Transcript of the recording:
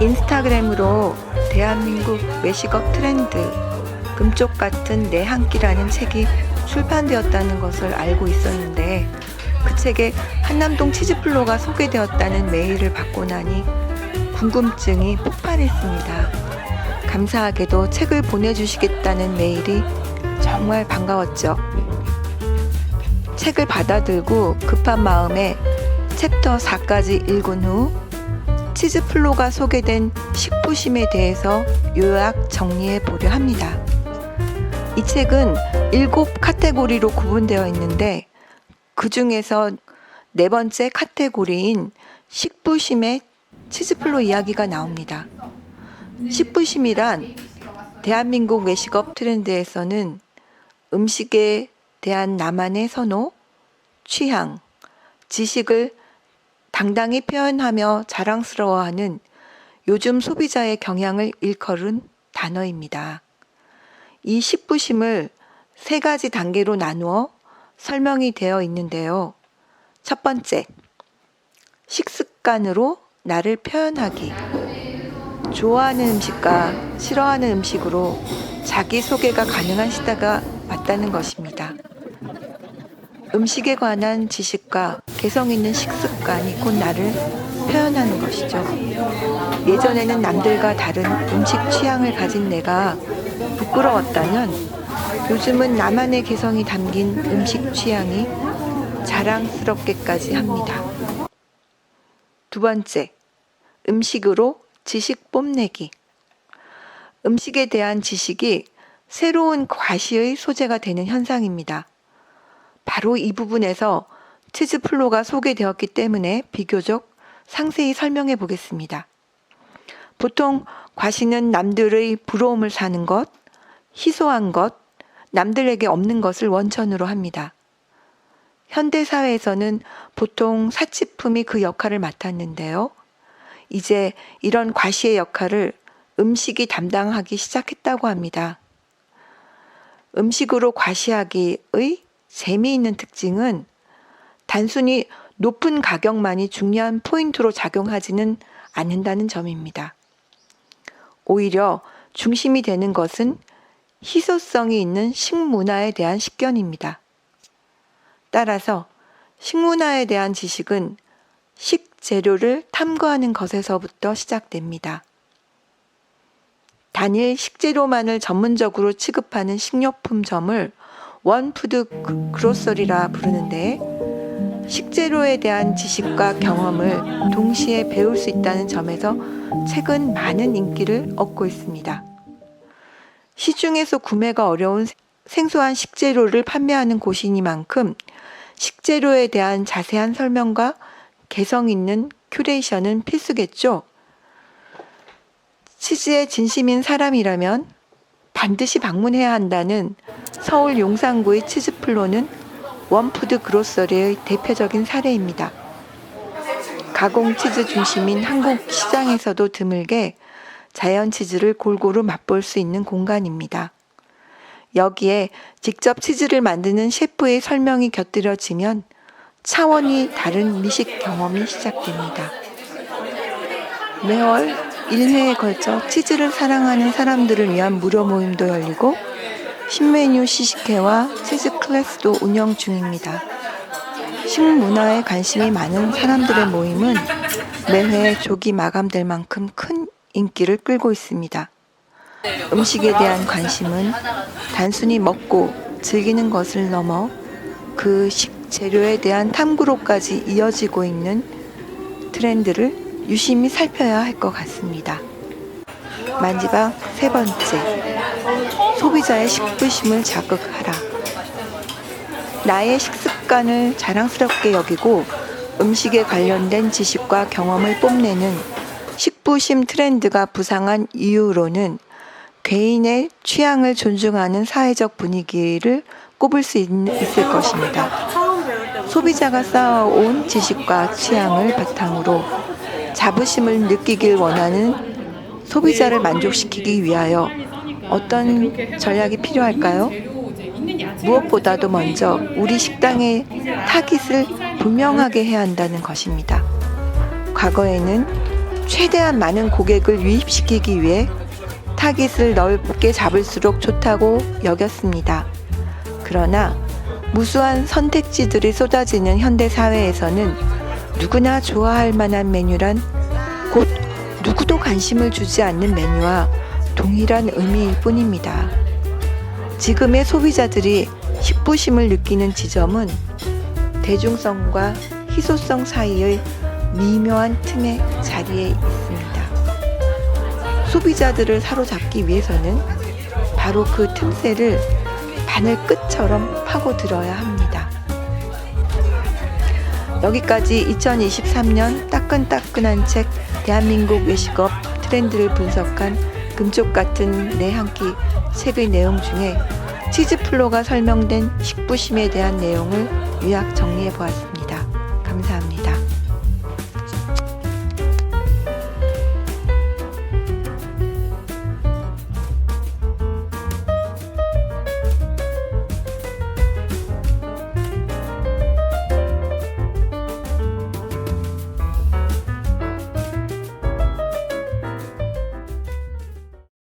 인스타그램으로 대한민국 외식업 트렌드 금쪽 같은 내 한 끼라는 책이 출판되었다는 것을 알고 있었는데 그 책에 한남동 치즈플로가 소개되었다는 메일을 받고 나니 궁금증이 폭발했습니다. 감사하게도 책을 보내주시겠다는 메일이 정말 반가웠죠. 책을 받아들고 급한 마음에 챕터 4까지 읽은 후 치즈플로가 소개된 식부심에 대해서 요약 정리해 보려 합니다. 이 책은 일곱 카테고리로 구분되어 있는데 그 중에서 네 번째 카테고리인 식부심의 치즈플로 이야기가 나옵니다. 식부심이란 대한민국 외식업 트렌드에서는 음식에 대한 나만의 선호, 취향, 지식을 당당히 표현하며 자랑스러워하는 요즘 소비자의 경향을 일컬은 단어입니다. 이 식부심을 세 가지 단계로 나누어 설명이 되어 있는데요. 첫 번째, 식습관으로 나를 표현하기. 좋아하는 음식과 싫어하는 음식으로 자기소개가 가능한 시대가 왔다는 것입니다. 음식에 관한 지식과 개성 있는 식습관이 곧 나를 표현하는 것이죠. 예전에는 남들과 다른 음식 취향을 가진 내가 부끄러웠다면 요즘은 나만의 개성이 담긴 음식 취향이 자랑스럽게까지 합니다. 두 번째, 음식으로 지식 뽐내기. 음식에 대한 지식이 새로운 과시의 소재가 되는 현상입니다. 바로 이 부분에서 치즈플로가 소개되었기 때문에 비교적 상세히 설명해 보겠습니다. 보통 과시는 남들의 부러움을 사는 것, 희소한 것, 남들에게 없는 것을 원천으로 합니다. 현대 사회에서는 보통 사치품이 그 역할을 맡았는데요. 이제 이런 과시의 역할을 음식이 담당하기 시작했다고 합니다. 음식으로 과시하기의 재미있는 특징은 단순히 높은 가격만이 중요한 포인트로 작용하지는 않는다는 점입니다. 오히려 중심이 되는 것은 희소성이 있는 식문화에 대한 식견입니다. 따라서 식문화에 대한 지식은 식재료를 탐구하는 것에서부터 시작됩니다. 단일 식재료만을 전문적으로 취급하는 식료품점을 원푸드 그로서리라 부르는데 식재료에 대한 지식과 경험을 동시에 배울 수 있다는 점에서 책은 많은 인기를 얻고 있습니다. 시중에서 구매가 어려운 생소한 식재료를 판매하는 곳이니만큼 식재료에 대한 자세한 설명과 개성 있는 큐레이션은 필수겠죠. 치즈에 진심인 사람이라면 반드시 방문해야 한다는 서울 용산구의 치즈플로는 원푸드 그로서리의 대표적인 사례입니다. 가공 치즈 중심인 한국 시장에서도 드물게 자연 치즈를 골고루 맛볼 수 있는 공간입니다. 여기에 직접 치즈를 만드는 셰프의 설명이 곁들여지면 차원이 다른 미식 경험이 시작됩니다. 매월 1회에 걸쳐 치즈를 사랑하는 사람들을 위한 무료 모임도 열리고 신메뉴 시식회와 치즈 클래스도 운영 중입니다. 식문화에 관심이 많은 사람들의 모임은 매회 조기 마감될 만큼 큰 인기를 끌고 있습니다. 음식에 대한 관심은 단순히 먹고 즐기는 것을 넘어 그 식재료에 대한 탐구로까지 이어지고 있는 트렌드를 유심히 살펴야 할 것 같습니다. 마지막 세 번째, 소비자의 식부심을 자극하라. 나의 식습관을 자랑스럽게 여기고 음식에 관련된 지식과 경험을 뽐내는 식부심 트렌드가 부상한 이유로는 개인의 취향을 존중하는 사회적 분위기를 꼽을 수 있, 있을 것입니다. 소비자가 쌓아온 지식과 취향을 바탕으로 자부심을 느끼길 원하는 소비자를 만족시키기 위하여 어떤 전략이 필요할까요? 무엇보다도 먼저 우리 식당의 타깃을 분명하게 해야 한다는 것입니다. 과거에는 최대한 많은 고객을 유입시키기 위해 타깃을 넓게 잡을수록 좋다고 여겼습니다. 그러나 무수한 선택지들이 쏟아지는 현대 사회에서는 누구나 좋아할 만한 메뉴란 곧 누구도 관심을 주지 않는 메뉴와 동일한 의미일 뿐입니다. 지금의 소비자들이 식부심을 느끼는 지점은 대중성과 희소성 사이의 미묘한 틈의 자리에 있습니다. 소비자들을 사로잡기 위해서는 바로 그 틈새를 바늘 끝처럼 파고들어야 합니다. 여기까지 2023년 따끈따끈한 책 대한민국 외식업 트렌드를 분석한 금쪽 같은 내 한 끼 책의 내용 중에 치즈플로가 설명된 식부심에 대한 내용을 요약 정리해 보았습니다. 감사합니다.